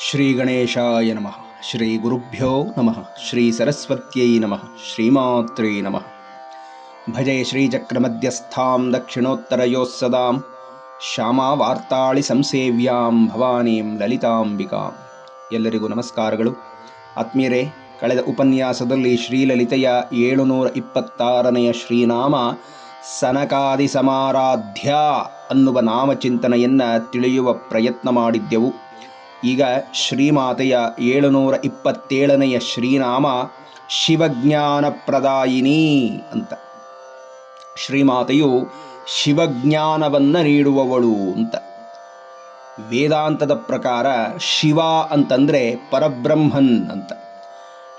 ಶ್ರೀ ಗಣೇಶಾಯ ನಮಃ. ಶ್ರೀ ಗುರುಭ್ಯೋ ನಮಃ. ಶ್ರೀ ಸರಸ್ವತ್ಯೈ ನಮಃ. ಶ್ರೀಮಾತ್ರೇ ನಮಃ. ಭಜೆ ಶ್ರೀಚಕ್ರಮಧ್ಯಸ್ಥಾಂ ಸದಾಂ. ಶ್ಯಾಮಾವಾರ್ತಾಳಿ ಸಂಸೇವ್ಯಾಂ ಭವಾನೀಂ ಲಲಿತಾಂಬಿಕಾಂ. ಎಲ್ಲರಿಗೂ ನಮಸ್ಕಾರಗಳು. ಆತ್ಮೀಯರೇ, ಕಳೆದ ಉಪನ್ಯಾಸದಲ್ಲಿ ಶ್ರೀಲಲಿತೆಯ ಏಳುನೂರ ಇಪ್ಪತ್ತಾರನೆಯ ಶ್ರೀನಾಮ ಸನಕಾದಿ ಸಮಾರಾಧ್ಯ ಅನ್ನುವ ನಾಮಚಿಂತನೆಯನ್ನು ತಿಳಿಯುವ ಪ್ರಯತ್ನ ಮಾಡಿದ್ದೆವು. ಈಗ ಶ್ರೀಮಾತೆಯ ಏಳುನೂರ ಇಪ್ಪತ್ತೇಳನೆಯ ಶ್ರೀನಾಮ ಶಿವಜ್ಞಾನಪ್ರದಾಯಿನಿ ಅಂತ. ಶ್ರೀಮಾತೆಯು ಶಿವಜ್ಞಾನವನ್ನು ನೀಡುವವಳು ಅಂತ. ವೇದಾಂತದ ಪ್ರಕಾರ ಶಿವ ಅಂತಂದರೆ ಪರಬ್ರಹ್ಮನ್ ಅಂತ.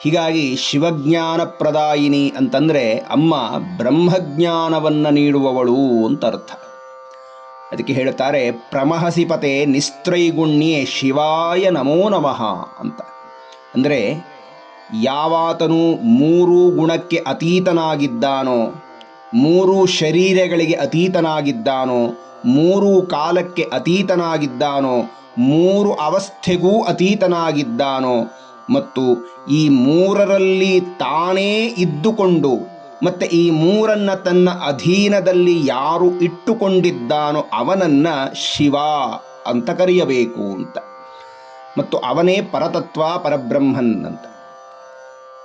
ಹೀಗಾಗಿ ಶಿವಜ್ಞಾನ ಪ್ರದಾಯಿನಿ ಅಂತಂದರೆ ಅಮ್ಮ ಬ್ರಹ್ಮಜ್ಞಾನವನ್ನು ನೀಡುವವಳು ಅಂತ ಅರ್ಥ. ಅದಕ್ಕೆ ಹೇಳುತ್ತಾರೆ, ಪ್ರಮಹಸಿಪತೆ ನಿಸ್ತ್ರೈಗುಣ್ಯೇ ಶಿವಾಯ ನಮೋ ನಮಃ ಅಂತ. ಅಂದರೆ, ಯಾವಾತನು ಮೂರು ಗುಣಕ್ಕೆ ಅತೀತನಾಗಿದ್ದಾನೋ, ಮೂರು ಶರೀರಗಳಿಗೆ ಅತೀತನಾಗಿದ್ದಾನೋ, ಮೂರು ಕಾಲಕ್ಕೆ ಅತೀತನಾಗಿದ್ದಾನೋ, ಮೂರು ಅವಸ್ಥೆಗೂ ಅತೀತನಾಗಿದ್ದಾನೋ, ಮತ್ತು ಈ ಮೂರರಲ್ಲಿ ತಾನೇ ಇದ್ದುಕೊಂಡು ಮತ್ತೆ ಈ ಮೂರನ್ನ ತನ್ನ ಅಧೀನದಲ್ಲಿ ಯಾರು ಇಟ್ಟುಕೊಂಡಿದ್ದಾನೋ ಅವನನ್ನ ಶಿವ ಅಂತ ಕರೆಯಬೇಕು ಅಂತ. ಮತ್ತು ಅವನೇ ಪರತತ್ವ, ಪರಬ್ರಹ್ಮನ್ ಅಂತ.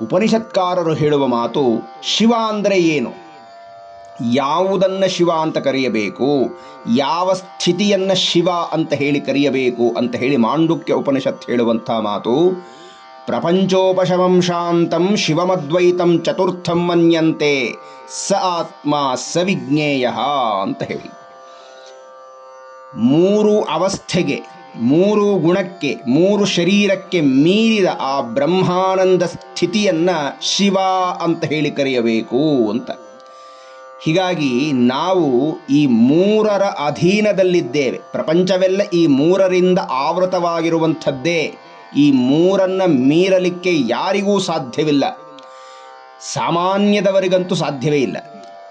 ಉಪನಿಷತ್ಕಾರರು ಹೇಳುವ ಮಾತು ಶಿವ ಅಂದರೆ ಏನು? ಯಾವುದನ್ನ ಶಿವ ಅಂತ ಕರೆಯಬೇಕು? ಯಾವ ಸ್ಥಿತಿಯನ್ನ ಶಿವ ಅಂತ ಹೇಳಿ ಕರೆಯಬೇಕು ಅಂತ ಹೇಳಿ ಮಾಂಡುಕ್ಯ ಉಪನಿಷತ್ ಹೇಳುವಂಥ ಮಾತು ಪ್ರಪಂಚೋಪಶಮಂ ಶಾಂತಂ ಶಿವಮದ್ವೈತಂ ಚತುರ್ಥಂ ಮನ್ಯಂತೆ ಸ ಆತ್ಮ ಸ ವಿಜ್ಞೇಯ ಅಂತ ಹೇಳಿ. ಮೂರು ಅವಸ್ಥೆಗೆ, ಮೂರು ಗುಣಕ್ಕೆ, ಮೂರು ಶರೀರಕ್ಕೆ ಮೀರಿದ ಆ ಬ್ರಹ್ಮಾನಂದ ಸ್ಥಿತಿಯನ್ನ ಶಿವ ಅಂತ ಹೇಳಿ ಕರೆಯಬೇಕು ಅಂತ. ಹೀಗಾಗಿ ನಾವು ಈ ಮೂರರ ಅಧೀನದಲ್ಲಿದ್ದೇವೆ. ಪ್ರಪಂಚವೆಲ್ಲ ಈ ಮೂರರಿಂದ ಆವೃತವಾಗಿರುವಂಥದ್ದೇ. ಈ ಮೂರನ್ನ ಮೀರಲಿಕ್ಕೆ ಯಾರಿಗೂ ಸಾಧ್ಯವಿಲ್ಲ. ಸಾಮಾನ್ಯದವರಿಗಂತೂ ಸಾಧ್ಯವೇ ಇಲ್ಲ.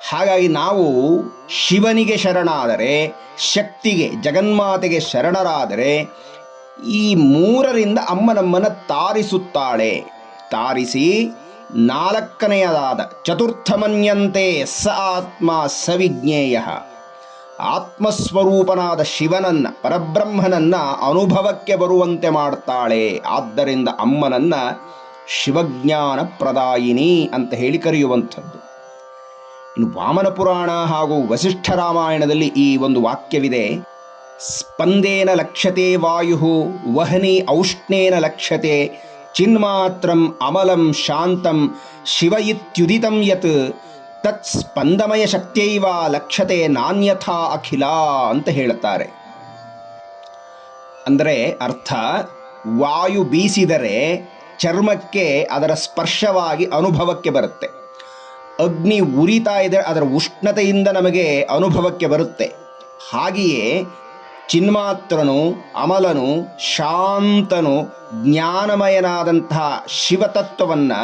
ಹಾಗಾಗಿ ನಾವು ಶಿವನಿಗೆ ಶರಣಾದರೆ, ಶಕ್ತಿಗೆ, ಜಗನ್ಮಾತೆಗೆ ಶರಣರಾದರೆ, ಈ ಮೂರರಿಂದ ಅಮ್ಮ ನಮ್ಮನ್ನು ತಾರಿಸುತ್ತಾಳೆ. ತಾರಿಸಿ ನಾಲ್ಕನೆಯದಾದ ಚತುರ್ಥಮನ್ಯಂತೆ ಸ ಆತ್ಮ ಸವಿಜ್ಞೇಯ. ಆತ್ಮಸ್ವರೂಪನಾದ ಶಿವನನ್ನ, ಪರಬ್ರಹ್ಮನನ್ನ ಅನುಭವಕ್ಕೆ ಬರುವಂತೆ ಮಾಡ್ತಾಳೆ. ಆದ್ದರಿಂದ ಅಮ್ಮನನ್ನ ಶಿವಜ್ಞಾನ ಪ್ರದಾಯಿನಿ ಅಂತ ಹೇಳಿ ಕರೆಯುವಂಥದ್ದು. ಇನ್ನು ವಾಮನ ಪುರಾಣ ಹಾಗೂ ವಸಿಷ್ಠ ರಾಮಾಯಣದಲ್ಲಿ ಈ ಒಂದು ವಾಕ್ಯವಿದೆ. ಸ್ಪಂದೇನ ಲಕ್ಷತೆ ವಾಯು ವಹನಿ ಔಷ್ಣೇನ ಲಕ್ಷತೆ ಚಿನ್ಮಾತ್ರಂ ಅಮಲಂ ಶಾಂತಂ ಶಿವ ಇತ್ಯುದಿತಂ ಯತ್ ತತ್ ಸ್ಪಂದಮಯ ಶಕ್ತಿಯೈವ ಲಕ್ಷ್ಯತೆ ನಾನ್ಯಥಾ ಅಖಿಲ ಅಂತ ಹೇಳುತ್ತಾರೆ. ಅಂದರೆ ಅರ್ಥ, ವಾಯು ಬೀಸಿದರೆ ಚರ್ಮಕ್ಕೆ ಅದರ ಸ್ಪರ್ಶವಾಗಿ ಅನುಭವಕ್ಕೆ ಬರುತ್ತೆ. ಅಗ್ನಿ ಉರಿತಾ ಇದ್ದರೆ ಅದರ ಉಷ್ಣತೆಯಿಂದ ನಮಗೆ ಅನುಭವಕ್ಕೆ ಬರುತ್ತೆ. ಹಾಗೆಯೇ ಚಿನ್ಮಾತ್ರನು, ಅಮಲನು, ಶಾಂತನು, ಜ್ಞಾನಮಯನಾದಂತಹ ಶಿವತತ್ವವನ್ನು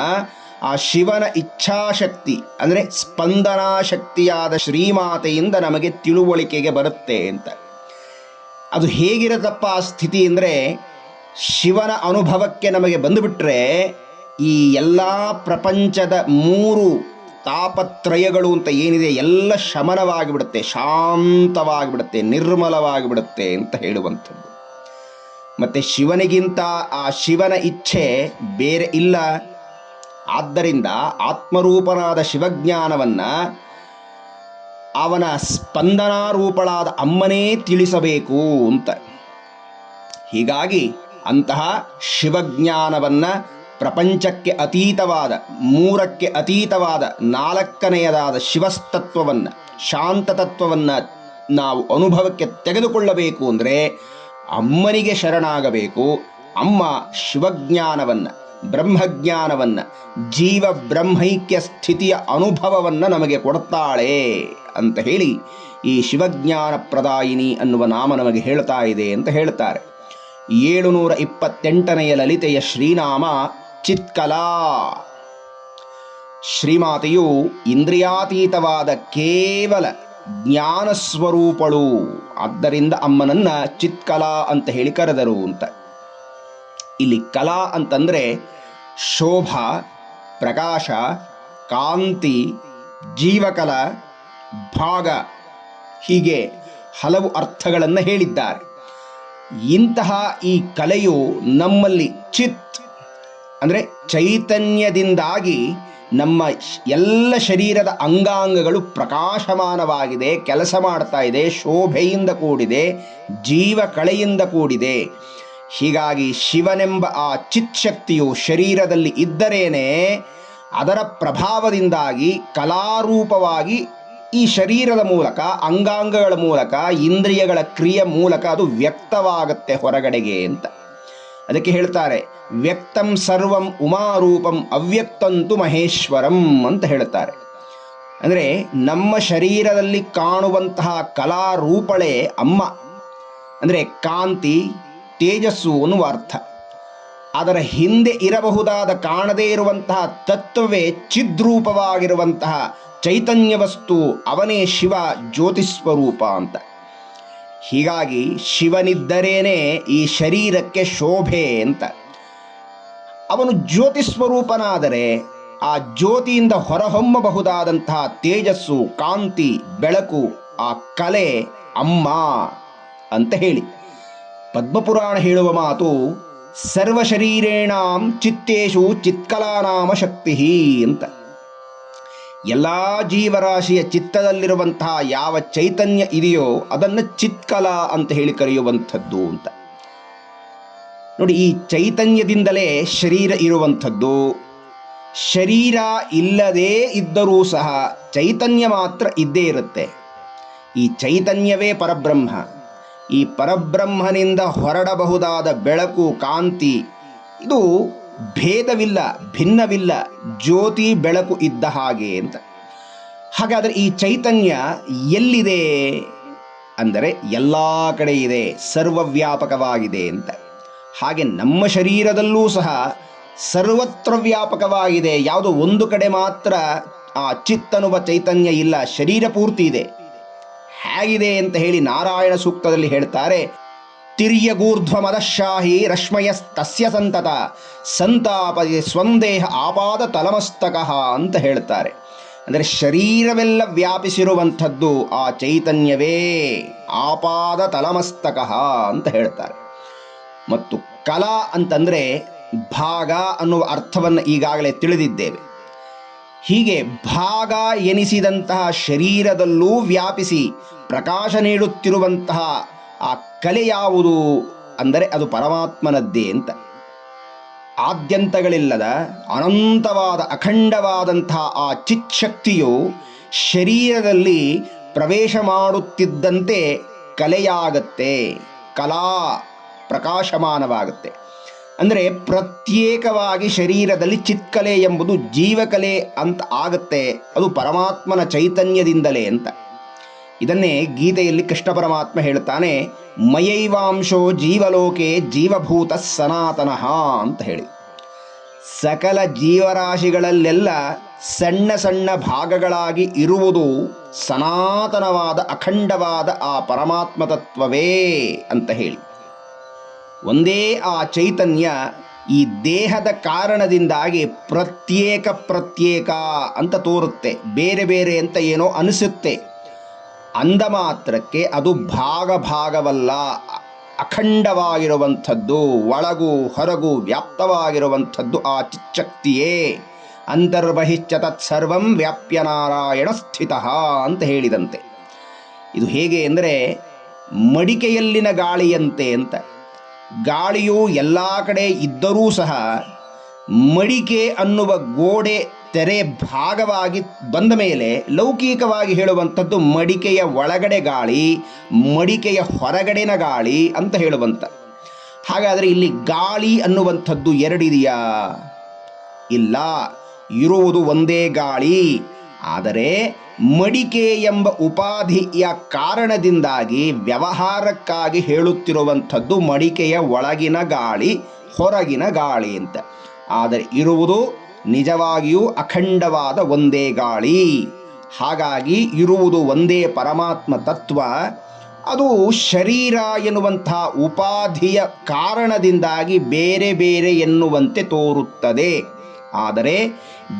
ಆ ಶಿವನ ಇಚ್ಛಾಶಕ್ತಿ, ಅಂದರೆ ಸ್ಪಂದನಾ ಶಕ್ತಿಯಾದ ಶ್ರೀಮಾತೆಯಿಂದ ನಮಗೆ ತಿಳುವಳಿಕೆಗೆ ಬರುತ್ತೆ ಅಂತ. ಅದು ಹೇಗಿರತಪ್ಪ ಆ ಸ್ಥಿತಿ ಅಂದರೆ, ಶಿವನ ಅನುಭವಕ್ಕೆ ನಮಗೆ ಬಂದುಬಿಟ್ರೆ, ಈ ಎಲ್ಲ ಪ್ರಪಂಚದ ಮೂರು ತಾಪತ್ರಯಗಳು ಅಂತ ಏನಿದೆ, ಎಲ್ಲ ಶಮನವಾಗಿಬಿಡುತ್ತೆ, ಶಾಂತವಾಗಿಬಿಡುತ್ತೆ, ನಿರ್ಮಲವಾಗಿಬಿಡುತ್ತೆ ಅಂತ ಹೇಳುವಂಥದ್ದು. ಮತ್ತು ಶಿವನಿಗಿಂತ ಆ ಶಿವನ ಇಚ್ಛೆ ಬೇರೆ ಇಲ್ಲ. ಆದ್ದರಿಂದ ಆತ್ಮರೂಪನಾದ ಶಿವಜ್ಞಾನವನ್ನು ಅವನ ಸ್ಪಂದನಾರೂಪಳಾದ ಅಮ್ಮನೇ ತಿಳಿಸಬೇಕು ಅಂತ. ಹೀಗಾಗಿ ಅಂತಹ ಶಿವಜ್ಞಾನವನ್ನು ಪ್ರಪಂಚಕ್ಕೆ ಅತೀತವಾದ, ಮೂರಕ್ಕೆ ಅತೀತವಾದ, ನಾಲ್ಕನೆಯದಾದ ಶಿವಸ್ತತ್ವವನ್ನು, ಶಾಂತತತ್ವವನ್ನು ನಾವು ಅನುಭವಕ್ಕೆ ತೆಗೆದುಕೊಳ್ಳಬೇಕು ಅಂದರೆ ಅಮ್ಮನಿಗೆ ಶರಣಾಗಬೇಕು. ಅಮ್ಮ ಶಿವಜ್ಞಾನವನ್ನು ಬ್ರಹ್ಮಜ್ಞಾನವನ್ನು, ಜೀವ ಬ್ರಹ್ಮೈಕ್ಯ ಸ್ಥಿತಿಯ ಅನುಭವವನ್ನು ನಮಗೆ ಕೊಡ್ತಾಳೆ ಅಂತ ಹೇಳಿ ಈ ಶಿವಜ್ಞಾನ ಪ್ರದಾಯಿನಿ ಅನ್ನುವ ನಾಮ ನಮಗೆ ಹೇಳ್ತಾ ಇದೆ ಅಂತ ಹೇಳ್ತಾರೆ. ಏಳುನೂರ ಇಪ್ಪತ್ತೆಂಟನೆಯ ಲಲಿತೆಯ ಶ್ರೀನಾಮ ಚಿತ್ಕಲಾ. ಶ್ರೀಮಾತೆಯು ಇಂದ್ರಿಯಾತೀತವಾದ ಕೇವಲ ಜ್ಞಾನ ಸ್ವರೂಪಳು ಆದ್ದರಿಂದ ಅಮ್ಮನನ್ನ ಚಿತ್ಕಲಾ ಅಂತ ಹೇಳಿ ಕರೆದರು ಅಂತ. ಇಲ್ಲಿ ಕಲಾ ಅಂತಂದರೆ ಶೋಭ, ಪ್ರಕಾಶ, ಕಾಂತಿ, ಜೀವಕಲ, ಭಾಗ. ಹೀಗೆ ಹಲವು ಅರ್ಥಗಳನ್ನು ಹೇಳಿದ್ದಾರೆ. ಇಂತಹ ಈ ಕಲೆಯು ನಮ್ಮಲ್ಲಿ ಚಿತ್, ಅಂದರೆ ಚೈತನ್ಯದಿಂದಾಗಿ ನಮ್ಮ ಎಲ್ಲ ಶರೀರದ ಅಂಗಾಂಗಗಳು ಪ್ರಕಾಶಮಾನವಾಗಿದೆ, ಕೆಲಸ ಮಾಡ್ತಾ ಇದೆ, ಶೋಭೆಯಿಂದ ಕೂಡಿದೆ ಜೀವ ಕಳೆಯಿಂದ ಕೂಡಿದೆ. ಹೀಗಾಗಿ ಶಿವನೆಂಬ ಆ ಚಿತ್ ಶಕ್ತಿಯು ಶರೀರದಲ್ಲಿ ಇದ್ದರೇನೆ ಅದರ ಪ್ರಭಾವದಿಂದಾಗಿ ಕಲಾರೂಪವಾಗಿ ಈ ಶರೀರದ ಮೂಲಕ, ಅಂಗಾಂಗಗಳ ಮೂಲಕ, ಇಂದ್ರಿಯಗಳ ಕ್ರಿಯೆ ಮೂಲಕ ಅದು ವ್ಯಕ್ತವಾಗುತ್ತೆ ಹೊರಗಡೆಗೆ ಅಂತ. ಅದಕ್ಕೆ ಹೇಳ್ತಾರೆ, ವ್ಯಕ್ತಂ ಸರ್ವಂ ಉಮಾರೂಪಂ ಅವ್ಯಕ್ತಂತು ಮಹೇಶ್ವರಂ ಅಂತ ಹೇಳ್ತಾರೆ. ಅಂದರೆ ನಮ್ಮ ಶರೀರದಲ್ಲಿ ಕಾಣುವಂತಹ ಕಲಾರೂಪಳೆ ಅಮ್ಮ. ಅಂದರೆ ಕಾಂತಿ ತೇಜಸ್ಸು ಅನ್ನುವ ಅರ್ಥ ಅದರ ಹಿಂದೆ ಇರಬಹುದಾದ ಕಾಣದೇ ಇರುವಂತಹ ತತ್ವವೇ ಚಿದ್ರೂಪವಾಗಿರುವಂತಹ ಚೈತನ್ಯ ವಸ್ತು ಅವನೇ ಶಿವ ಜ್ಯೋತಿಸ್ವರೂಪ ಅಂತ. ಹೀಗಾಗಿ ಶಿವನಿದ್ದರೇನೆ ಈ ಶರೀರಕ್ಕೆ ಶೋಭೆ ಅಂತ. ಅವನು ಜ್ಯೋತಿಸ್ವರೂಪನಾದರೆ ಆ ಜ್ಯೋತಿಯಿಂದ ಹೊರಹೊಮ್ಮಬಹುದಾದಂತಹ ತೇಜಸ್ಸು, ಕಾಂತಿ, ಬೆಳಕು, ಆ ಕಲೆ ಅಮ್ಮ ಅಂತ ಹೇಳಿ. ಪದ್ಮಪುರಾಣ ಹೇಳುವ ಮಾತು, ಸರ್ವಶರೀರೇಣಾಂ ಚಿತ್ತೇಶು ಚಿತ್ಕಲಾನಾಮ ಶಕ್ತಿ ಅಂತ. ಎಲ್ಲ ಜೀವರಾಶಿಯ ಚಿತ್ತದಲ್ಲಿರುವಂತಹ ಯಾವ ಚೈತನ್ಯ ಇದೆಯೋ ಅದನ್ನು ಚಿತ್ಕಲಾ ಅಂತ ಹೇಳಿ ಕರೆಯುವಂಥದ್ದು ಅಂತ. ನೋಡಿ, ಈ ಚೈತನ್ಯದಿಂದಲೇ ಶರೀರ ಇರುವಂಥದ್ದು. ಶರೀರ ಇಲ್ಲದೇ ಇದ್ದರೂ ಸಹ ಚೈತನ್ಯ ಮಾತ್ರ ಇದ್ದೇ ಇರುತ್ತೆ. ಈ ಚೈತನ್ಯವೇ ಪರಬ್ರಹ್ಮ. ಈ ಪರಬ್ರಹ್ಮನಿಂದ ಹೊರಡಬಹುದಾದ ಬೆಳಕು, ಕಾಂತಿ, ಇದು ಭೇದವಿಲ್ಲ, ಭಿನ್ನವಿಲ್ಲ, ಜ್ಯೋತಿ ಬೆಳಕು ಇದ್ದ ಹಾಗೆ ಅಂತ. ಹಾಗಾದರೆ ಈ ಚೈತನ್ಯ ಎಲ್ಲಿದೆ? ಅಂದರೆ ಎಲ್ಲ ಕಡೆ ಇದೆ, ಸರ್ವವ್ಯಾಪಕವಾಗಿದೆ ಅಂತ. ಹಾಗೆ ನಮ್ಮ ಶರೀರದಲ್ಲೂ ಸಹ ಸರ್ವತ್ರ ವ್ಯಾಪಕವಾಗಿದೆ. ಯಾವುದೋ ಒಂದು ಕಡೆ ಮಾತ್ರ ಆ ಚಿತ್ತನುವ ಚೈತನ್ಯ ಇಲ್ಲ, ಶರೀರ ಪೂರ್ತಿ ಇದೆ. ಹೇಗಿದೆ ಅಂತ ಹೇಳಿ ನಾರಾಯಣ ಸೂಕ್ತದಲ್ಲಿ ಹೇಳ್ತಾರೆ. ತಿರ್ಯಗೂರ್ಧ್ವ ಮದಶಾಹಿ ರಶ್ಮಯ ತಸ್ಯ ಸಂತತ, ಸಂತಾಪದಿ ಸ್ವಂದೇಹ ಆಪಾದ ತಲಮಸ್ತಕಃ ಅಂತ ಹೇಳ್ತಾರೆ. ಅಂದರೆ ಶರೀರವೆಲ್ಲ ವ್ಯಾಪಿಸಿರುವಂಥದ್ದು ಆ ಚೈತನ್ಯವೇ ಆಪಾದ ತಲಮಸ್ತಕಃ ಅಂತ ಹೇಳ್ತಾರೆ. ಮತ್ತು ಕಲಾ ಅಂತಂದರೆ ಭಾಗ ಅನ್ನುವ ಅರ್ಥವನ್ನು ಈಗಾಗಲೇ ತಿಳಿದಿದ್ದೇವೆ. ಹೀಗೆ ಭಾಗ ಎನಿಸಿದಂತಹ ಶರೀರದಲ್ಲೂ ವ್ಯಾಪಿಸಿ ಪ್ರಕಾಶ ನೀಡುತ್ತಿರುವಂತಹ ಆ ಕಲೆ ಯಾವುದು ಅಂದರೆ ಅದು ಪರಮಾತ್ಮನದ್ದೇ ಅಂತ. ಆದ್ಯಂತಗಳಿಲ್ಲದ ಅನಂತವಾದ ಅಖಂಡವಾದಂತಹ ಆ ಚಿಚ್ಛಕ್ತಿಯು ಶರೀರದಲ್ಲಿ ಪ್ರವೇಶ ಮಾಡುತ್ತಿದ್ದಂತೆ ಕಲೆಯಾಗತ್ತೆ, ಕಲಾ ಪ್ರಕಾಶಮಾನವಾಗುತ್ತೆ. ಅಂದರೆ ಪ್ರತ್ಯೇಕವಾಗಿ ಶರೀರದಲ್ಲಿ ಚಿತ್ಕಲೆ ಎಂಬುದು ಜೀವಕಲೆ ಅಂತ ಆಗುತ್ತೆ. ಅದು ಪರಮಾತ್ಮನ ಚೈತನ್ಯದಿಂದಲೇ ಅಂತ. ಇದನ್ನೇ ಗೀತೆಯಲ್ಲಿ ಕೃಷ್ಣ ಪರಮಾತ್ಮ ಹೇಳ್ತಾನೆ ಮಯೈವಾಂಶೋ ಜೀವಲೋಕೆ ಜೀವಭೂತ ಸನಾತನಃ ಅಂತ ಹೇಳಿ. ಸಕಲ ಜೀವರಾಶಿಗಳಲ್ಲೆಲ್ಲ ಸಣ್ಣ ಸಣ್ಣ ಭಾಗಗಳಾಗಿ ಇರುವುದು ಸನಾತನವಾದ ಅಖಂಡವಾದ ಆ ಪರಮಾತ್ಮ ತತ್ವವೇ ಅಂತ ಹೇಳಿ. ಒಂದೇ ಆ ಚೈತನ್ಯ ಈ ದೇಹದ ಕಾರಣದಿಂದಾಗಿ ಪ್ರತ್ಯೇಕ ಪ್ರತ್ಯೇಕ ಅಂತ ತೋರುತ್ತೆ. ಬೇರೆ ಬೇರೆ ಅಂತ ಏನೋ ಅನಿಸುತ್ತೆ. ಅಂದ ಮಾತ್ರಕ್ಕೆ ಅದು ಭಾಗ ಭಾಗವಲ್ಲ. ಅಖಂಡವಾಗಿರುವಂಥದ್ದು, ಒಳಗು ಹೊರಗು ವ್ಯಾಪ್ತವಾಗಿರುವಂಥದ್ದು ಆ ಚಿಚ್ಚಕ್ತಿಯೇ. ಅಂತರ್ಬಹಿಶ್ಚ ತತ್ಸರ್ವಂ ವ್ಯಾಪ್ಯನಾರಾಯಣ ಸ್ಥಿತ ಅಂತ ಹೇಳಿದಂತೆ. ಇದು ಹೇಗೆ ಅಂದರೆ ಮಡಿಕೆಯಲ್ಲಿನ ಗಾಳಿಯಂತೆ ಅಂತ. ಗಾಳಿಯು ಎಲ್ಲ ಕಡೆ ಇದ್ದರೂ ಸಹ ಮಡಿಕೆ ಅನ್ನುವ ಗೋಡೆ ತೆರೆ ಭಾಗವಾಗಿ ಬಂದ ಮೇಲೆ ಲೌಕಿಕವಾಗಿ ಹೇಳುವಂಥದ್ದು ಮಡಿಕೆಯ ಒಳಗಡೆ ಗಾಳಿ, ಮಡಿಕೆಯ ಹೊರಗಡೆನ ಗಾಳಿ ಅಂತ ಹೇಳುವಂಥ. ಹಾಗಾದರೆ ಇಲ್ಲಿ ಗಾಳಿ ಅನ್ನುವಂಥದ್ದು ಎರಡಿದೆಯಾ? ಇಲ್ಲ. ಇರುವುದು ಒಂದೇ ಗಾಳಿ. ಆದರೆ ಮಡಿಕೆ ಎಂಬ ಉಪಾಧಿಯ ಕಾರಣದಿಂದಾಗಿ ವ್ಯವಹಾರಕ್ಕಾಗಿ ಹೇಳುತ್ತಿರುವಂಥದ್ದು ಮಡಿಕೆಯ ಒಳಗಿನ ಗಾಳಿ, ಹೊರಗಿನ ಗಾಳಿ ಅಂತ. ಆದರೆ ಇರುವುದು ನಿಜವಾಗಿಯೂ ಅಖಂಡವಾದ ಒಂದೇ ಗಾಳಿ. ಹಾಗಾಗಿ ಇರುವುದು ಒಂದೇ ಪರಮಾತ್ಮ ತತ್ವ. ಅದು ಶರೀರ ಎನ್ನುವಂಥ ಉಪಾಧಿಯ ಕಾರಣದಿಂದಾಗಿ ಬೇರೆ ಬೇರೆ ಎನ್ನುವಂತೆ ತೋರುತ್ತದೆ. ಆದರೆ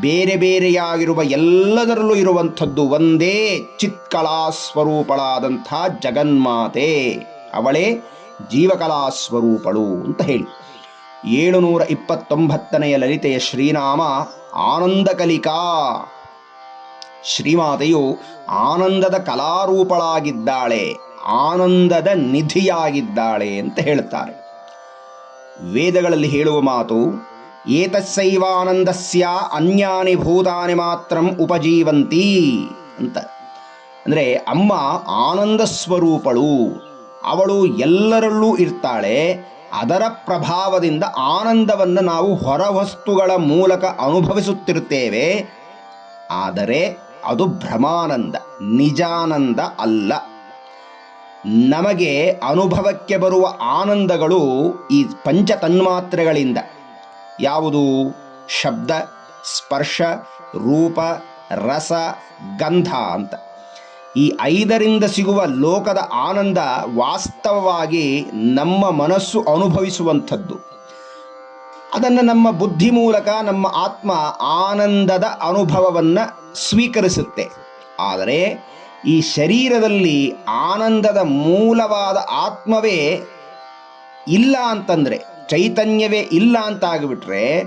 ಬೇರೆ ಬೇರೆಯಾಗಿರುವ ಎಲ್ಲದರಲ್ಲೂ ಇರುವಂಥದ್ದು ಒಂದೇ ಚಿತ್ಕಲಾ ಸ್ವರೂಪಳಾದಂಥ ಜಗನ್ಮಾತೆ. ಅವಳೇ ಜೀವಕಲಾ ಸ್ವರೂಪಳು ಅಂತ ಹೇಳಿ. ಏಳುನೂರ ಇಪ್ಪತ್ತೊಂಬತ್ತನೆಯ ಲಲಿತೆಯ ಶ್ರೀನಾಮ ಆನಂದಕಲಿಕಾ. ಶ್ರೀಮಾತೆಯು ಆನಂದದ ಕಲಾರೂಪಳಾಗಿದ್ದಾಳೆ, ಆನಂದದ ನಿಧಿಯಾಗಿದ್ದಾಳೆ ಅಂತ ಹೇಳುತ್ತಾರೆ. ವೇದಗಳಲ್ಲಿ ಹೇಳುವ ಮಾತು ಏತಸ್ಸೈವಾನಂದಸ್ಯ ಅನ್ಯಾನಿ ಭೂತಾನಿ ಮಾತ್ರಂ ಉಪಜೀವಂತಿ ಅಂತ. ಅಂದರೆ ಅಮ್ಮ ಆನಂದ ಸ್ವರೂಪಳು, ಅವಳು ಎಲ್ಲರಲ್ಲೂ ಇರ್ತಾಳೆ, ಅದರ ಪ್ರಭಾವದಿಂದ ಆನಂದವನ್ನು ನಾವು ಹೊರವಸ್ತುಗಳ ಮೂಲಕ ಅನುಭವಿಸುತ್ತಿರುತ್ತೇವೆ. ಆದರೆ ಅದು ಭ್ರಮಾನಂದ, ನಿಜಾನಂದ ಅಲ್ಲ. ನಮಗೆ ಅನುಭವಕ್ಕೆ ಬರುವ ಆನಂದಗಳು ಈ ಪಂಚ ತನ್ಮಾತ್ರೆಗಳಿಂದ ಯಾವುದು? ಶಬ್ದ, ಸ್ಪರ್ಶ, ರೂಪ, ರಸ, ಗಂಧ ಅಂತ. ಈ ಐದರಿಂದ ಸಿಗುವ ಲೋಕದ ಆನಂದ ವಾಸ್ತವವಾಗಿ ನಮ್ಮ ಮನಸ್ಸು ಅನುಭವಿಸುವಂಥದ್ದು. ಅದನ್ನು ನಮ್ಮ ಬುದ್ಧಿ ಮೂಲಕ ನಮ್ಮ ಆತ್ಮ ಆನಂದದ ಅನುಭವವನ್ನು ಸ್ವೀಕರಿಸುತ್ತೆ. ಆದರೆ ಈ ಶರೀರದಲ್ಲಿ ಆನಂದದ ಮೂಲವಾದ ಆತ್ಮವೇ ಇಲ್ಲ ಅಂತಂದರೆ ಚೈತನ್ಯವೇ ಇಲ್ಲ ಅಂತ ಆಗಿಬಿಟ್ರೆ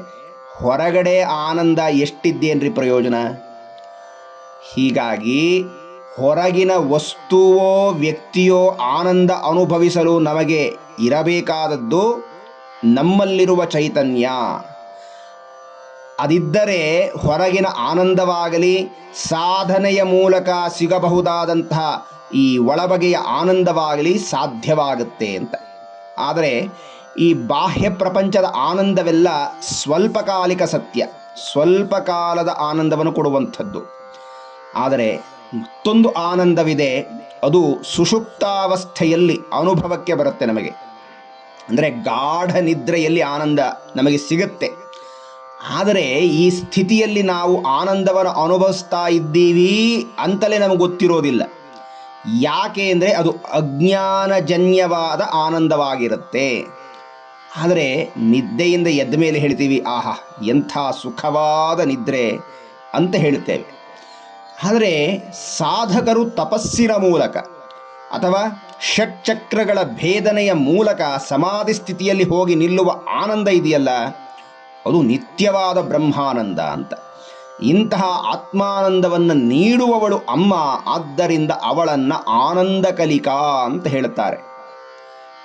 ಹೊರಗಡೆ ಆನಂದ ಎಷ್ಟಿದ್ದೇನ್ರಿ ಪ್ರಯೋಜನ? ಹೀಗಾಗಿ ಹೊರಗಿನ ವಸ್ತುವೋ ವ್ಯಕ್ತಿಯೋ ಆನಂದ ಅನುಭವಿಸಲು ನಮಗೆ ಇರಬೇಕಾದದ್ದು ನಮ್ಮಲ್ಲಿರುವ ಚೈತನ್ಯ. ಅದಿದ್ದರೆ ಹೊರಗಿನ ಆನಂದವಾಗಲಿ, ಸಾಧನೆಯ ಮೂಲಕ ಸಿಗಬಹುದಾದಂತಹ ಈ ಒಳಬಗೆಯ ಆನಂದವಾಗಲಿ ಸಾಧ್ಯವಾಗುತ್ತೆ ಅಂತ. ಆದರೆ ಈ ಬಾಹ್ಯ ಪ್ರಪಂಚದ ಆನಂದವೆಲ್ಲ ಸ್ವಲ್ಪಕಾಲಿಕ ಸತ್ಯ ಸ್ವಲ್ಪ ಕಾಲದ ಆನಂದವನ್ನು ಕೊಡುವಂಥದ್ದು. ಆದರೆ ಮತ್ತೊಂದು ಆನಂದವಿದೆ, ಅದು ಸುಷುಪ್ತಾವಸ್ಥೆಯಲ್ಲಿ ಅನುಭವಕ್ಕೆ ಬರುತ್ತೆ ನಮಗೆ. ಅಂದರೆ ಗಾಢ ನಿದ್ರೆಯಲ್ಲಿ ಆನಂದ ನಮಗೆ ಸಿಗುತ್ತೆ. ಆದರೆ ಈ ಸ್ಥಿತಿಯಲ್ಲಿ ನಾವು ಆನಂದವನ್ನು ಅನುಭವಿಸ್ತಾ ಇದ್ದೀವಿ ಅಂತಲೇ ನಮಗೆ ಗೊತ್ತಿರೋದಿಲ್ಲ. ಯಾಕೆ ಅಂದರೆ ಅದು ಅಜ್ಞಾನಜನ್ಯವಾದ ಆನಂದವಾಗಿರುತ್ತೆ. ಆದರೆ ನಿದ್ದೆಯಿಂದ ಎದ್ದ ಮೇಲೆ ಹೇಳ್ತೀವಿ, ಆಹಾ, ಎಂಥ ಸುಖವಾದ ನಿದ್ರೆ ಅಂತ ಹೇಳುತ್ತೇವೆ. ಆದರೆ ಸಾಧಕರು ತಪಸ್ಸಿನ ಮೂಲಕ ಅಥವಾ ಷಟ್ಚಕ್ರಗಳ ಭೇದನೆಯ ಮೂಲಕ ಸಮಾಧಿ ಸ್ಥಿತಿಯಲ್ಲಿ ಹೋಗಿ ನಿಲ್ಲುವ ಆನಂದ ಇದೆಯಲ್ಲ, ಅದು ನಿತ್ಯವಾದ ಬ್ರಹ್ಮಾನಂದ ಅಂತ. ಇಂತಹ ಆತ್ಮಾನಂದವನ್ನು ನೀಡುವವಳು ಅಮ್ಮ, ಆದ್ದರಿಂದ ಅವಳನ್ನು ಆನಂದ ಕಲಿಕಾ ಅಂತ ಹೇಳುತ್ತಾರೆ.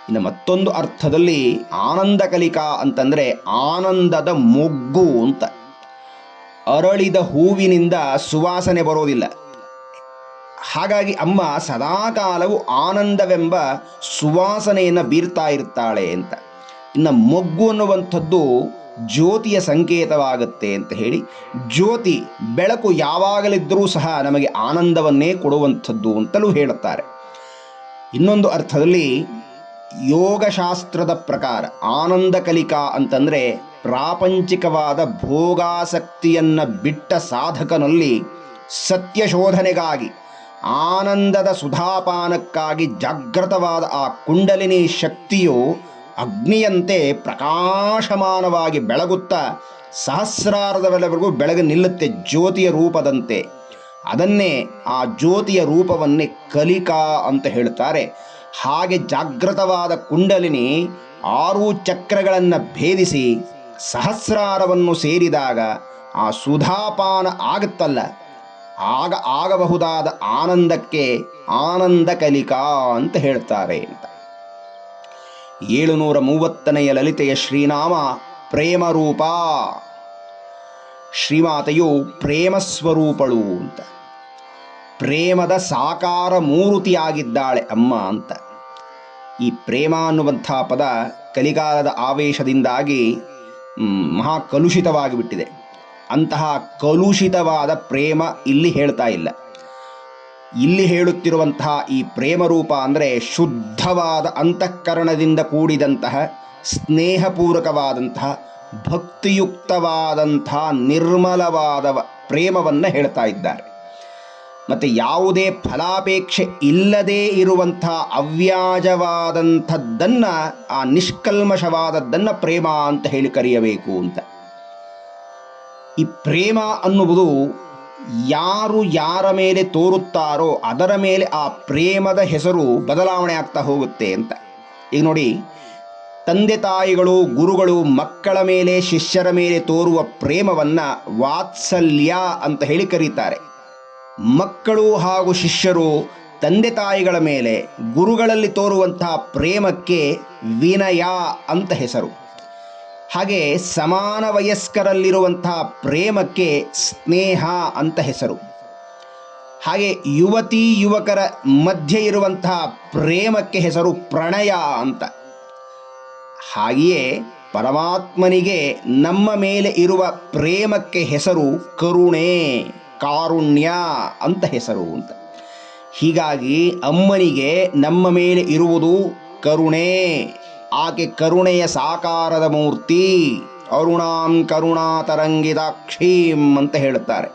ಇನ್ನು ಮತ್ತೊಂದು ಅರ್ಥದಲ್ಲಿ ಆನಂದ ಕಲಿಕಾ ಅಂತಂದರೆ ಆನಂದದ ಮೊಗ್ಗು ಅಂತ. ಅರಳಿದ ಹೂವಿನಿಂದ ಸುವಾಸನೆ ಬರೋದಿಲ್ಲ. ಹಾಗಾಗಿ ಅಮ್ಮ ಸದಾಕಾಲವು ಆನಂದವೆಂಬ ಸುವಾಸನೆಯನ್ನು ಬೀರ್ತಾ ಇರ್ತಾಳೆ ಅಂತ. ಇನ್ನು ಮೊಗ್ಗು ಅನ್ನುವಂಥದ್ದು ಜ್ಯೋತಿಯ ಸಂಕೇತವಾಗುತ್ತೆ ಅಂತ ಹೇಳಿ ಜ್ಯೋತಿ ಬೆಳಕು ಯಾವಾಗಲಿದ್ದರೂ ಸಹ ನಮಗೆ ಆನಂದವನ್ನೇ ಕೊಡುವಂಥದ್ದು ಅಂತಲೂ ಹೇಳುತ್ತಾರೆ. ಇನ್ನೊಂದು ಅರ್ಥದಲ್ಲಿ ಯೋಗಶಾಸ್ತ್ರದ ಪ್ರಕಾರ ಆನಂದ ಕಲಿಕಾ ಅಂತಂದರೆ ಪ್ರಾಪಂಚಿಕವಾದ ಭೋಗಾಸಕ್ತಿಯನ್ನು ಬಿಟ್ಟ ಸಾಧಕನಲ್ಲಿ ಸತ್ಯ ಶೋಧನೆಗಾಗಿ ಆನಂದದ ಸುಧಾಪಾನಕ್ಕಾಗಿ ಜಾಗೃತವಾದ ಆ ಕುಂಡಲಿನಿ ಶಕ್ತಿಯು ಅಗ್ನಿಯಂತೆ ಪ್ರಕಾಶಮಾನವಾಗಿ ಬೆಳಗುತ್ತಾ ಸಹಸ್ರಾರದವರೆಗೂ ಬೆಳಗು ನಿಲ್ಲುತ್ತೆ ಜ್ಯೋತಿಯ ರೂಪದಂತೆ. ಅದನ್ನೇ ಆ ಜ್ಯೋತಿಯ ರೂಪವನ್ನೇ ಕಲಿಕಾ ಅಂತ ಹೇಳುತ್ತಾರೆ ಹಾಗೆ ಜಾಗೃತವಾದ ಕುಂಡಲಿನಿ ಆರು ಚಕ್ರಗಳನ್ನು ಭೇದಿಸಿ ಸಹಸ್ರಾರವನ್ನು ಸೇರಿದಾಗ ಆ ಸುಧಾಪಾನ ಆಗುತ್ತಲ್ಲ, ಆಗ ಆಗಬಹುದಾದ ಆನಂದಕ್ಕೆ ಆನಂದ ಕಲಿಕಾ ಅಂತ ಹೇಳ್ತಾರೆ ಅಂತ. ಏಳುನೂರ ಮೂವತ್ತನೆಯ ಲಲಿತೆಯ ಶ್ರೀನಾಮ ಪ್ರೇಮರೂಪ. ಶ್ರೀಮಾತೆಯು ಪ್ರೇಮ ಸ್ವರೂಪಳು ಅಂತ. ಪ್ರೇಮದ ಸಾಕಾರ ಮೂರುತಿಯಾಗಿದ್ದಾಳೆ ಅಮ್ಮ ಅಂತ. ಈ ಪ್ರೇಮ ಅನ್ನುವಂಥ ಪದ ಕಲಿಗಾಲದ ಆವೇಶದಿಂದಾಗಿ ಮಹಾ ಕಲುಷಿತವಾಗಿ ಬಿಟ್ಟಿದೆ ಅಂತಹ ಕಲುಷಿತವಾದ ಪ್ರೇಮ ಇಲ್ಲಿ ಹೇಳ್ತಾ ಇಲ್ಲ. ಇಲ್ಲಿ ಹೇಳುತ್ತಿರುವಂತಹ ಈ ಪ್ರೇಮ ರೂಪ ಅಂದರೆ ಶುದ್ಧವಾದ ಅಂತಃಕರಣದಿಂದ ಕೂಡಿದಂತಹ ಸ್ನೇಹಪೂರ್ವಕವಾದಂತಹ ಭಕ್ತಿಯುಕ್ತವಾದಂಥ ನಿರ್ಮಲವಾದ ಪ್ರೇಮವನ್ನು ಹೇಳ್ತಾ ಇದ್ದಾರೆ. ಮತ್ತು ಯಾವುದೇ ಫಲಾಪೇಕ್ಷೆ ಇಲ್ಲದೇ ಇರುವಂಥ ಅವ್ಯಾಜವಾದಂಥದ್ದನ್ನು, ಆ ನಿಷ್ಕಲ್ಮಶವಾದದ್ದನ್ನು ಪ್ರೇಮ ಅಂತ ಹೇಳಿ ಕರೆಯಬೇಕು ಅಂತ. ಈ ಪ್ರೇಮ ಅನ್ನುವುದು ಯಾರು ಯಾರ ಮೇಲೆ ತೋರುತ್ತಾರೋ ಅದರ ಮೇಲೆ ಆ ಪ್ರೇಮದ ಹೆಸರು ಬದಲಾವಣೆ ಆಗ್ತಾ ಹೋಗುತ್ತೆ ಅಂತ. ಈಗ ನೋಡಿ, ತಂದೆ ತಾಯಿಗಳು, ಗುರುಗಳು ಮಕ್ಕಳ ಮೇಲೆ, ಶಿಷ್ಯರ ಮೇಲೆ ತೋರುವ ಪ್ರೇಮವನ್ನು ವಾತ್ಸಲ್ಯ ಅಂತ ಹೇಳಿ ಕರೀತಾರೆ. ಮಕ್ಕಳು ಹಾಗೂ ಶಿಷ್ಯರು ತಂದೆ ತಾಯಿಗಳ ಮೇಲೆ ಗುರುಗಳಲ್ಲಿ ತೋರುವಂತಹ ಪ್ರೇಮಕ್ಕೆ ವಿನಯ ಅಂತ ಹೆಸರು. ಹಾಗೆ ಸಮಾನ ವಯಸ್ಕರಲ್ಲಿರುವಂತಹ ಪ್ರೇಮಕ್ಕೆ ಸ್ನೇಹ ಅಂತ ಹೆಸರು. ಹಾಗೆ ಯುವತಿ ಯುವಕರ ಮಧ್ಯೆ ಇರುವಂತಹ ಪ್ರೇಮಕ್ಕೆ ಹೆಸರು ಪ್ರಣಯ ಅಂತ. ಹಾಗೆಯೇ ಪರಮಾತ್ಮನಿಗೆ ನಮ್ಮ ಮೇಲೆ ಇರುವ ಪ್ರೇಮಕ್ಕೆ ಹೆಸರು ಕರುಣೆ. ಕಾರುಣ್ಯ ಅಂತ ಹೆಸರು ಅಂತ. ಹೀಗಾಗಿ ಅಮ್ಮನಿಗೆ ನಮ್ಮ ಮೇಲೆ ಇರುವುದು ಕರುಣೆ. ಆಕೆ ಕರುಣೆಯ ಸಾಕಾರದ ಮೂರ್ತಿ. ಅರುಣಾಂ ಕರುಣಾ ತರಂಗಿತಾಕ್ಷೀಂ ಅಂತ ಹೇಳುತ್ತಾರೆ.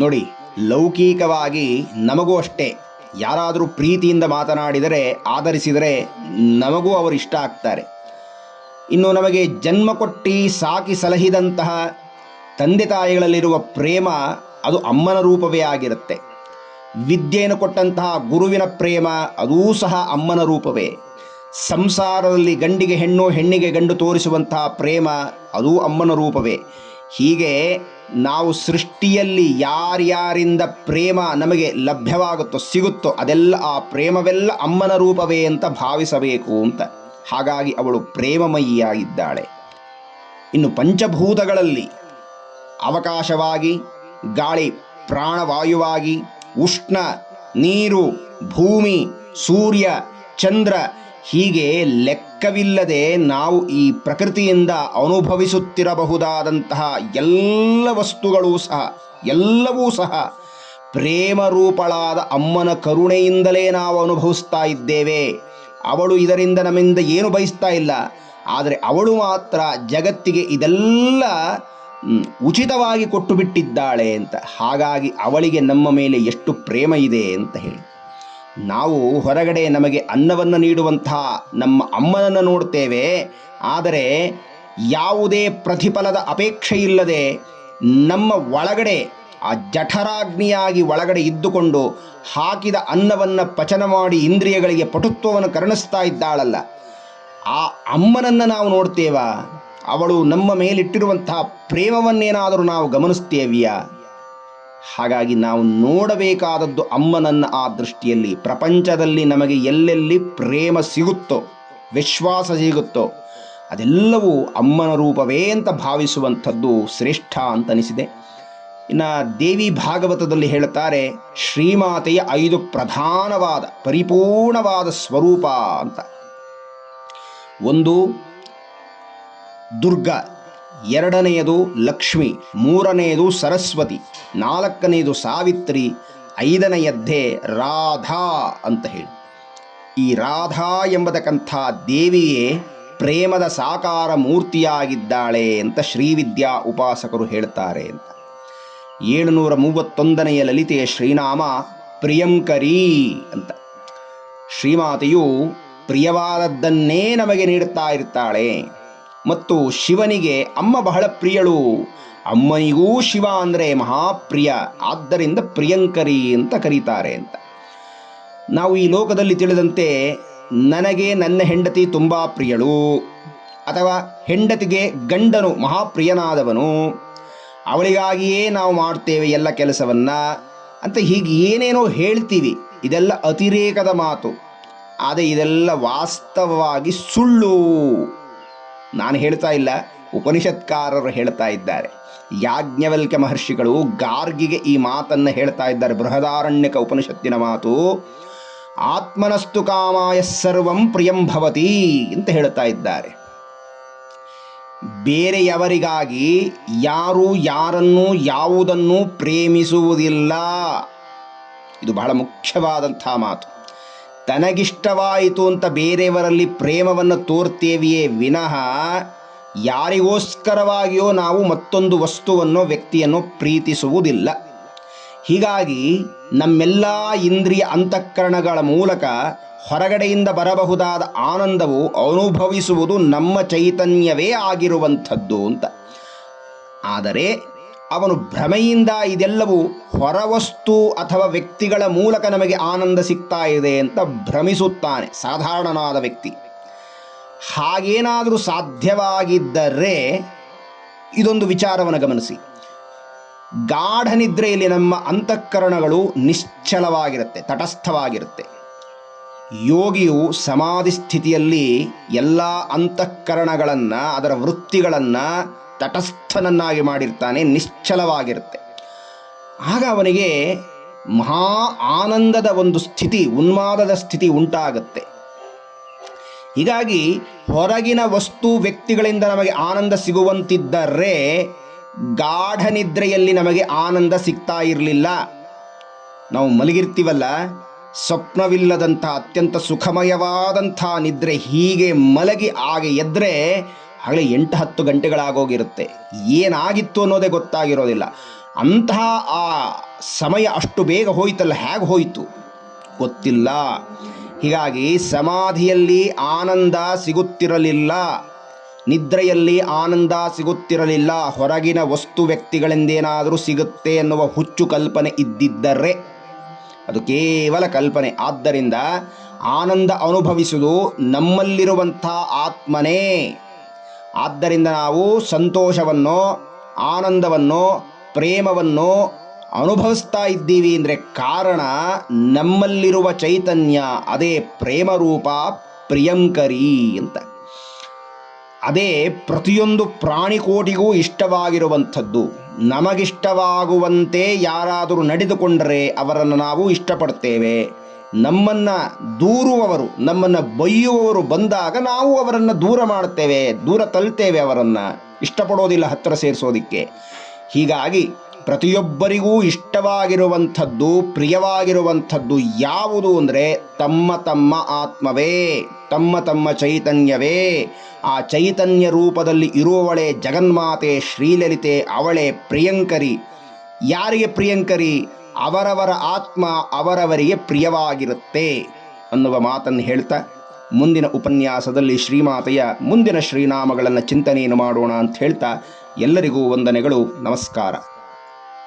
ನೋಡಿ, ಲೌಕಿಕವಾಗಿ ನಮಗೂ ಅಷ್ಟೇ. ಯಾರಾದರೂ ಪ್ರೀತಿಯಿಂದ ಮಾತನಾಡಿದರೆ, ಆಧರಿಸಿದರೆ ನಮಗೂ ಅವರು ಇಷ್ಟ ಆಗ್ತಾರೆ. ಇನ್ನು ನಮಗೆ ಜನ್ಮ ಕೊಟ್ಟು ಸಾಕಿ ಸಲಹಿದಂತಹ ತಂದೆ ತಾಯಿಗಳಲ್ಲಿರುವ ಪ್ರೇಮ ಅದು ಅಮ್ಮನ ರೂಪವೇ ಆಗಿರುತ್ತೆ. ವಿದ್ಯೆಯನ್ನು ಕೊಟ್ಟಂತಹ ಗುರುವಿನ ಪ್ರೇಮ ಅದೂ ಸಹ ಅಮ್ಮನ ರೂಪವೇ. ಸಂಸಾರದಲ್ಲಿ ಗಂಡಿಗೆ ಹೆಣ್ಣು, ಹೆಣ್ಣಿಗೆ ಗಂಡು ತೋರಿಸುವಂತಹ ಪ್ರೇಮ ಅದೂ ಅಮ್ಮನ ರೂಪವೇ. ಹೀಗೆ ನಾವು ಸೃಷ್ಟಿಯಲ್ಲಿ ಯಾರ್ಯಾರಿಂದ ಪ್ರೇಮ ನಮಗೆ ಲಭ್ಯವಾಗುತ್ತೋ, ಸಿಗುತ್ತೋ, ಅದೆಲ್ಲ ಆ ಪ್ರೇಮವೆಲ್ಲ ಅಮ್ಮನ ರೂಪವೇ ಅಂತ ಭಾವಿಸಬೇಕು ಅಂತ. ಹಾಗಾಗಿ ಅವಳು ಪ್ರೇಮಮಯಿಯಾಗಿದ್ದಾಳೆ. ಇನ್ನು ಪಂಚಭೂತಗಳಲ್ಲಿ ಅವಕಾಶವಾಗಿ, ಗಾಳಿ ಪ್ರಾಣವಾಯುವಾಗಿ, ಉಷ್ಣ, ನೀರು, ಭೂಮಿ, ಸೂರ್ಯ, ಚಂದ್ರ ಹೀಗೆ ಲೆಕ್ಕವಿಲ್ಲದೆ ನಾವು ಈ ಪ್ರಕೃತಿಯಿಂದ ಅನುಭವಿಸುತ್ತಿರಬಹುದಾದಂತಹ ಎಲ್ಲ ವಸ್ತುಗಳೂ ಸಹ, ಎಲ್ಲವೂ ಸಹ ಪ್ರೇಮರೂಪಳಾದ ಅಮ್ಮನ ಕರುಣೆಯಿಂದಲೇ ನಾವು ಅನುಭವಿಸ್ತಾ ಇದ್ದೇವೆ. ಅವಳು ಇದರಿಂದ ನಮ್ಮಿಂದ ಏನು ಬಯಸ್ತಾ ಇಲ್ಲ. ಆದರೆ ಅವಳು ಮಾತ್ರ ಜಗತ್ತಿಗೆ ಇದೆಲ್ಲ ಉಚಿತವಾಗಿ ಕೊಟ್ಟು ಬಿಟ್ಟಿದ್ದಾಳೆ ಅಂತ, ಹಾಗಾಗಿ ಅವಳಿಗೆ ನಮ್ಮ ಮೇಲೆ ಎಷ್ಟು ಪ್ರೇಮ ಇದೆ ಅಂತ ಹೇಳಿ. ನಾವು ಹೊರಗಡೆ ನಮಗೆ ಅನ್ನವನ್ನು ನೀಡುವಂತಹ ನಮ್ಮ ಅಮ್ಮನನ್ನು ನೋಡ್ತೇವೆ, ಆದರೆ ಯಾವುದೇ ಪ್ರತಿಫಲದ ಅಪೇಕ್ಷೆ ಇಲ್ಲದೆ ನಮ್ಮ ಒಳಗಡೆ, ಆ ಜಠರಾಗ್ನಿಯಾಗಿ ಒಳಗಡೆ ಇದ್ದುಕೊಂಡು ಹಾಕಿದ ಅನ್ನವನ್ನು ಪಚನ ಮಾಡಿ ಇಂದ್ರಿಯಗಳಿಗೆ ಪಟುತ್ವವನ್ನು ಕರುಣಿಸ್ತಾ ಇದ್ದಾಳಲ್ಲ, ಆ ಅಮ್ಮನನ್ನು ನಾವು ನೋಡ್ತೇವಾ? ಅವಳು ನಮ್ಮ ಮೇಲಿಟ್ಟಿರುವಂತಹ ಪ್ರೇಮವನ್ನೇನಾದರೂ ನಾವು ಗಮನಿಸ್ತೇವೆಯಾ ಹಾಗಾಗಿ ನಾವು ನೋಡಬೇಕಾದದ್ದು ಅಮ್ಮನನ್ನ ಆ ದೃಷ್ಟಿಯಲ್ಲಿ. ಪ್ರಪಂಚದಲ್ಲಿ ನಮಗೆ ಎಲ್ಲೆಲ್ಲಿ ಪ್ರೇಮ ಸಿಗುತ್ತೋ, ವಿಶ್ವಾಸ ಸಿಗುತ್ತೋ, ಅದೆಲ್ಲವೂ ಅಮ್ಮನ ರೂಪವೇ ಅಂತ ಭಾವಿಸುವಂಥದ್ದು ಶ್ರೇಷ್ಠ ಅಂತನಿಸಿದೆ. ಇನ್ನು ದೇವಿ ಭಾಗವತದಲ್ಲಿ ಹೇಳುತ್ತಾರೆ, ಶ್ರೀಮಾತೆಯ ಐದು ಪ್ರಧಾನವಾದ, ಪರಿಪೂರ್ಣವಾದ ಸ್ವರೂಪ ಅಂತ. ಒಂದು ದುರ್ಗ, ಎರಡನೆಯದು ಲಕ್ಷ್ಮಿ, ಮೂರನೆಯದು ಸರಸ್ವತಿ, ನಾಲ್ಕನೆಯದು ಸಾವಿತ್ರಿ, ಐದನೆಯದ್ದೇ ರಾಧಾ ಅಂತ ಹೇಳಿ. ಈ ರಾಧಾ ಎಂಬತಕ್ಕಂಥ ದೇವಿಯೇ ಪ್ರೇಮದ ಸಾಕಾರ ಮೂರ್ತಿಯಾಗಿದ್ದಾಳೆ ಅಂತ ಶ್ರೀವಿದ್ಯಾ ಉಪಾಸಕರು ಹೇಳ್ತಾರೆ ಅಂತ. ಏಳುನೂರ ಮೂವತ್ತೊಂದನೆಯ ಲಲಿತೆಯ ಶ್ರೀನಾಮ ಪ್ರಿಯಂಕರಿ ಅಂತ. ಶ್ರೀಮಾತೆಯು ಪ್ರಿಯವಾದದ್ದನ್ನೇ ನಮಗೆ ನೀಡುತ್ತಾ ಇರ್ತಾಳೆ. ಮತ್ತು ಶಿವನಿಗೆ ಅಮ್ಮ ಬಹಳ ಪ್ರಿಯಳು. ಅಮ್ಮನಿಗೂ ಶಿವ ಅಂದರೆ ಮಹಾಪ್ರಿಯ. ಆದ್ದರಿಂದ ಪ್ರಿಯಂಕರಿ ಅಂತ ಕರೀತಾರೆ ಅಂತ. ನಾವು ಈ ಲೋಕದಲ್ಲಿ ತಿಳಿದಂತೆ ನನಗೆ ನನ್ನ ಹೆಂಡತಿ ತುಂಬ ಪ್ರಿಯಳು. ಅಥವಾ ಹೆಂಡತಿಗೆ ಗಂಡನು ಮಹಾಪ್ರಿಯನಾದವನು. ಅವಳಿಗಾಗಿಯೇ ನಾವು ಮಾಡ್ತೇವೆ ಎಲ್ಲ ಕೆಲಸವನ್ನ ಅಂತ ಹೀಗೆ ಏನೇನೋ ಹೇಳ್ತೀವಿ. ಇದೆಲ್ಲ ಅತಿರೇಕದ ಮಾತು. ಆದರೆ ಇದೆಲ್ಲ ವಾಸ್ತವವಾಗಿ ಸುಳ್ಳು. ನಾನು ಹೇಳ್ತಾ ಇಲ್ಲ, ಉಪನಿಷತ್ಕಾರರು ಹೇಳ್ತಾ ಇದ್ದಾರೆ. ಯಾಜ್ಞವಲ್ಕ್ಯ ಮಹರ್ಷಿಗಳು ಗಾರ್ಗಿಗೆ ಈ ಮಾತನ್ನು ಹೇಳ್ತಾ ಇದ್ದಾರೆ. ಬೃಹದಾರಣ್ಯಕ ಉಪನಿಷತ್ತಿನ ಮಾತು, ಆತ್ಮನಸ್ತು ಕಾಮಾಯ ಸರ್ವಂ ಪ್ರಿಯಂ ಭವತಿ ಅಂತ ಹೇಳ್ತಾ ಇದ್ದಾರೆ. ಬೇರೆಯವರಿಗಾಗಿ ಯಾರು ಯಾರನ್ನು ಯಾವುದನ್ನು ಪ್ರೇಮಿಸುವುದಿಲ್ಲ. ಇದು ಬಹಳ ಮುಖ್ಯವಾದಂಥ ಮಾತು. ತನಗಿಷ್ಟವಾಯಿತು ಅಂತ ಬೇರೆಯವರಲ್ಲಿ ಪ್ರೇಮವನ್ನು ತೋರ್ತೇವೆಯೇ ವಿನಃ ಯಾರಿಗೋಸ್ಕರವಾಗಿಯೋ ನಾವು ಮತ್ತೊಂದು ವಸ್ತುವನ್ನು, ವ್ಯಕ್ತಿಯನ್ನು ಪ್ರೀತಿಸುವುದಿಲ್ಲ. ಹೀಗಾಗಿ ನಮ್ಮೆಲ್ಲ ಇಂದ್ರಿಯ ಅಂತಃಕರಣಗಳ ಮೂಲಕ ಹೊರಗಡೆಯಿಂದ ಬರಬಹುದಾದ ಆನಂದವು ಅನುಭವಿಸುವುದು ನಮ್ಮ ಚೈತನ್ಯವೇ ಆಗಿರುವಂಥದ್ದು ಅಂತ. ಆದರೆ ಅವನು ಭ್ರಮೆಯಿಂದ ಇದೆಲ್ಲವೂ ಹೊರವಸ್ತು ಅಥವಾ ವ್ಯಕ್ತಿಗಳ ಮೂಲಕ ನಮಗೆ ಆನಂದ ಸಿಗ್ತಾ ಇದೆ ಅಂತ ಭ್ರಮಿಸುತ್ತಾನೆ ಸಾಧಾರಣನಾದ ವ್ಯಕ್ತಿ. ಹಾಗೇನಾದರೂ ಸಾಧ್ಯವಾಗಿದ್ದರೆ ಇದೊಂದು ವಿಚಾರವನ್ನು ಗಮನಿಸಿ. ಗಾಢ ನಿದ್ರೆಯಲ್ಲಿ ನಮ್ಮ ಅಂತಃಕರಣಗಳು ನಿಶ್ಚಲವಾಗಿರುತ್ತೆ, ತಟಸ್ಥವಾಗಿರುತ್ತೆ. ಯೋಗಿಯು ಸಮಾಧಿ ಸ್ಥಿತಿಯಲ್ಲಿ ಎಲ್ಲ ಅಂತಃಕರಣಗಳನ್ನು, ಅದರ ವೃತ್ತಿಗಳನ್ನು ತಟಸ್ಥನನ್ನಾಗಿ ಮಾಡಿರ್ತಾನೆ, ನಿಶ್ಚಲವಾಗಿರುತ್ತೆ. ಆಗ ಅವನಿಗೆ ಮಹಾ ಆನಂದದ ಒಂದು ಸ್ಥಿತಿ, ಉನ್ಮಾದದ ಸ್ಥಿತಿ ಉಂಟಾಗುತ್ತೆ. ಹೀಗಾಗಿ ಹೊರಗಿನ ವಸ್ತು ವ್ಯಕ್ತಿಗಳಿಂದ ನಮಗೆ ಆನಂದ ಸಿಗುವಂತಿದ್ದರೆ ಗಾಢ ನಿದ್ರೆಯಲ್ಲಿ ನಮಗೆ ಆನಂದ ಸಿಗ್ತಾ ಇರಲಿಲ್ಲ. ನಾವು ಮಲಗಿರ್ತೀವಲ್ಲ? ಸ್ವಪ್ನವಿಲ್ಲದಂಥ ಅತ್ಯಂತ ಸುಖಮಯವಾದಂಥ ನಿದ್ರೆ ಹೀಗೆ ಮಲಗಿ ಹಾಗೆ ಎದ್ರೆ ಆಗಲೇ ಎಂಟು ಹತ್ತು ಗಂಟೆಗಳಾಗೋಗಿರುತ್ತೆ. ಏನಾಗಿತ್ತು ಅನ್ನೋದೇ ಗೊತ್ತಾಗಿರೋದಿಲ್ಲ. ಅಂತಹ ಆ ಸಮಯ ಅಷ್ಟು ಬೇಗ ಹೋಯ್ತಲ್ಲ, ಹೇಗೆ ಹೋಯಿತು? ಗೊತ್ತಿಲ್ಲ. ಹೀಗಾಗಿ ಸಮಾಧಿಯಲ್ಲಿ ಆನಂದ ಸಿಗುತ್ತಿರಲಿಲ್ಲ. ನಿದ್ರೆಯಲ್ಲಿ ಆನಂದ ಸಿಗುತ್ತಿರಲಿಲ್ಲ. ಹೊರಗಿನ ವಸ್ತು ವ್ಯಕ್ತಿಗಳಿಂದೇನಾದರೂ ಸಿಗುತ್ತೆ ಎನ್ನುವ ಹುಚ್ಚು ಕಲ್ಪನೆ ಇದ್ದಿದ್ದರೆ ಅದು ಕೇವಲ ಕಲ್ಪನೆ. ಆದ್ದರಿಂದ ಆನಂದ ಅನುಭವಿಸುವುದು ನಮ್ಮಲ್ಲಿರುವಂಥ ಆತ್ಮನೇ. ಆದ್ದರಿಂದ ನಾವು ಸಂತೋಷವನ್ನು, ಆನಂದವನ್ನು, ಪ್ರೇಮವನ್ನು ಅನುಭವಿಸ್ತಾ ಇದ್ದೀವಿ ಅಂದರೆ ಕಾರಣ ನಮ್ಮಲ್ಲಿರುವ ಚೈತನ್ಯ, ಅದೇ ಪ್ರೇಮರೂಪ ಪ್ರಿಯಂಕರಿ ಅಂತ. ಅದೇ ಪ್ರತಿಯೊಂದು ಪ್ರಾಣಿಕೋಟಿಗೂ ಇಷ್ಟವಾಗಿರುವಂಥದ್ದು. ನಮಗಿಷ್ಟವಾಗುವಂತೆ ಯಾರಾದರೂ ನಡೆದುಕೊಂಡರೆ ಅವರನ್ನು ನಾವು ಇಷ್ಟಪಡ್ತೇವೆ ನಮ್ಮನ್ನು ದೂರುವವರು, ನಮ್ಮನ್ನು ಬೈಯುವವರು ಬಂದಾಗ ನಾವು ಅವರನ್ನು ದೂರ ಮಾಡ್ತೇವೆ ದೂರ ತಳ್ತೇವೆ ಅವರನ್ನು. ಇಷ್ಟಪಡೋದಿಲ್ಲ ಹತ್ತಿರ ಸೇರಿಸೋದಕ್ಕೆ. ಹೀಗಾಗಿ ಪ್ರತಿಯೊಬ್ಬರಿಗೂ ಇಷ್ಟವಾಗಿರುವಂಥದ್ದು, ಪ್ರಿಯವಾಗಿರುವಂಥದ್ದು ಯಾವುದು ಅಂದರೆ ತಮ್ಮ ತಮ್ಮ ಆತ್ಮವೇ, ತಮ್ಮ ತಮ್ಮ ಚೈತನ್ಯವೇ. ಆ ಚೈತನ್ಯ ರೂಪದಲ್ಲಿ ಇರುವವಳೆ ಜಗನ್ಮಾತೆ, ಶ್ರೀಲಲಿತೆ, ಅವಳೆ ಪ್ರಿಯಂಕರಿ. ಯಾರಿಗೆ ಪ್ರಿಯಂಕರಿ? ಅವರವರ ಆತ್ಮ ಅವರವರಿಗೆ ಪ್ರಿಯವಾಗಿರುತ್ತೆ ಅನ್ನುವ ಮಾತನ್ನು ಹೇಳ್ತಾ ಮುಂದಿನ ಉಪನ್ಯಾಸದಲ್ಲಿ ಶ್ರೀಮಾತೆಯ ಮುಂದಿನ ಶ್ರೀನಾಮಗಳನ್ನು ಚಿಂತನೆಯನ್ನು ಮಾಡೋಣ ಅಂತ ಹೇಳ್ತಾ ಎಲ್ಲರಿಗೂ ವಂದನೆಗಳು, ನಮಸ್ಕಾರ.